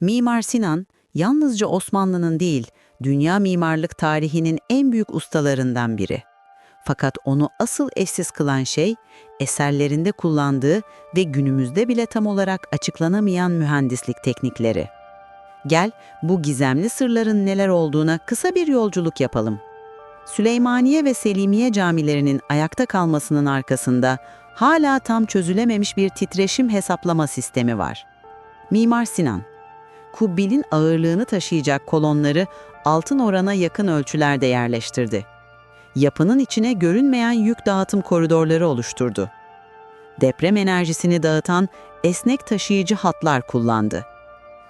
Mimar Sinan, yalnızca Osmanlı'nın değil, dünya mimarlık tarihinin en büyük ustalarından biri. Fakat onu asıl eşsiz kılan şey, eserlerinde kullandığı ve günümüzde bile tam olarak açıklanamayan mühendislik teknikleri. Gel, bu gizemli sırların neler olduğuna kısa bir yolculuk yapalım. Süleymaniye ve Selimiye camilerinin ayakta kalmasının arkasında hala tam çözülememiş bir titreşim hesaplama sistemi var. Mimar Sinan, kubbenin ağırlığını taşıyacak kolonları altın orana yakın ölçülerde yerleştirdi. Yapının içine görünmeyen yük dağıtım koridorları oluşturdu. Deprem enerjisini dağıtan esnek taşıyıcı hatlar kullandı.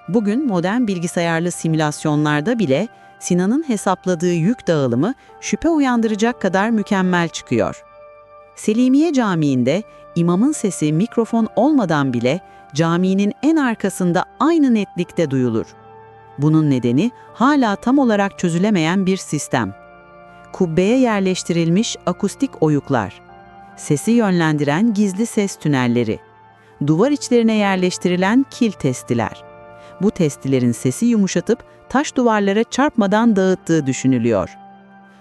Bugün modern bilgisayarlı simülasyonlarda bile Sinan'ın hesapladığı yük dağılımı şüphe uyandıracak kadar mükemmel çıkıyor. Selimiye Camii'nde imamın sesi mikrofon olmadan bile caminin en arkasında aynı netlikte duyulur. Bunun nedeni hala tam olarak çözülemeyen bir sistem. Kubbeye yerleştirilmiş akustik oyuklar, sesi yönlendiren gizli ses tünelleri, duvar içlerine yerleştirilen kil testiler. Bu testilerin sesi yumuşatıp taş duvarlara çarpmadan dağıttığı düşünülüyor.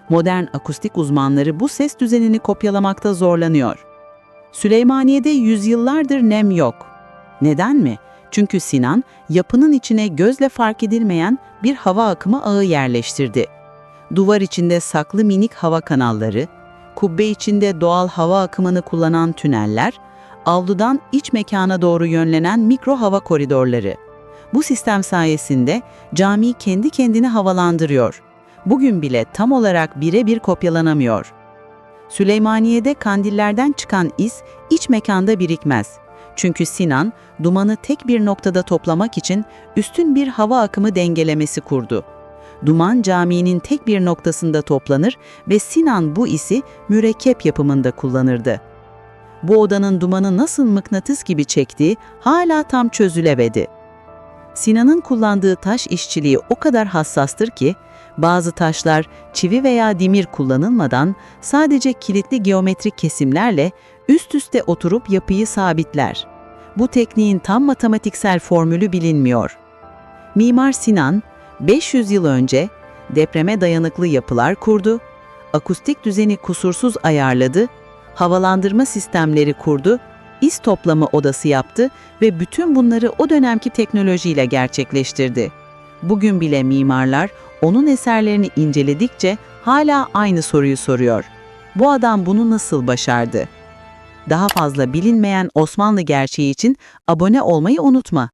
Modern akustik uzmanları bu ses düzenini kopyalamakta zorlanıyor. Süleymaniye'de yüzyıllardır nem yok. Neden mi? Çünkü Sinan, yapının içine gözle fark edilmeyen bir hava akımı ağı yerleştirdi. Duvar içinde saklı minik hava kanalları, kubbe içinde doğal hava akımını kullanan tüneller, avludan iç mekana doğru yönlenen mikro hava koridorları. Bu sistem sayesinde cami kendi kendini havalandırıyor. Bugün bile tam olarak birebir kopyalanamıyor. Süleymaniye'de kandillerden çıkan iz iç mekanda birikmez. Çünkü Sinan, dumanı tek bir noktada toplamak için üstün bir hava akımı dengelemesi kurdu. Duman caminin tek bir noktasında toplanır ve Sinan bu isi mürekkep yapımında kullanırdı. Bu odanın dumanı nasıl mıknatıs gibi çektiği hala tam çözülemedi. Sinan'ın kullandığı taş işçiliği o kadar hassastır ki, bazı taşlar çivi veya demir kullanılmadan sadece kilitli geometrik kesimlerle üst üste oturup yapıyı sabitler. Bu tekniğin tam matematiksel formülü bilinmiyor. Mimar Sinan, 500 yıl önce depreme dayanıklı yapılar kurdu, akustik düzeni kusursuz ayarladı, havalandırma sistemleri kurdu, iz toplama odası yaptı ve bütün bunları o dönemki teknolojiyle gerçekleştirdi. Bugün bile mimarlar onun eserlerini inceledikçe hala aynı soruyu soruyor. Bu adam bunu nasıl başardı? Daha fazla bilinmeyen Osmanlı gerçeği için abone olmayı unutma.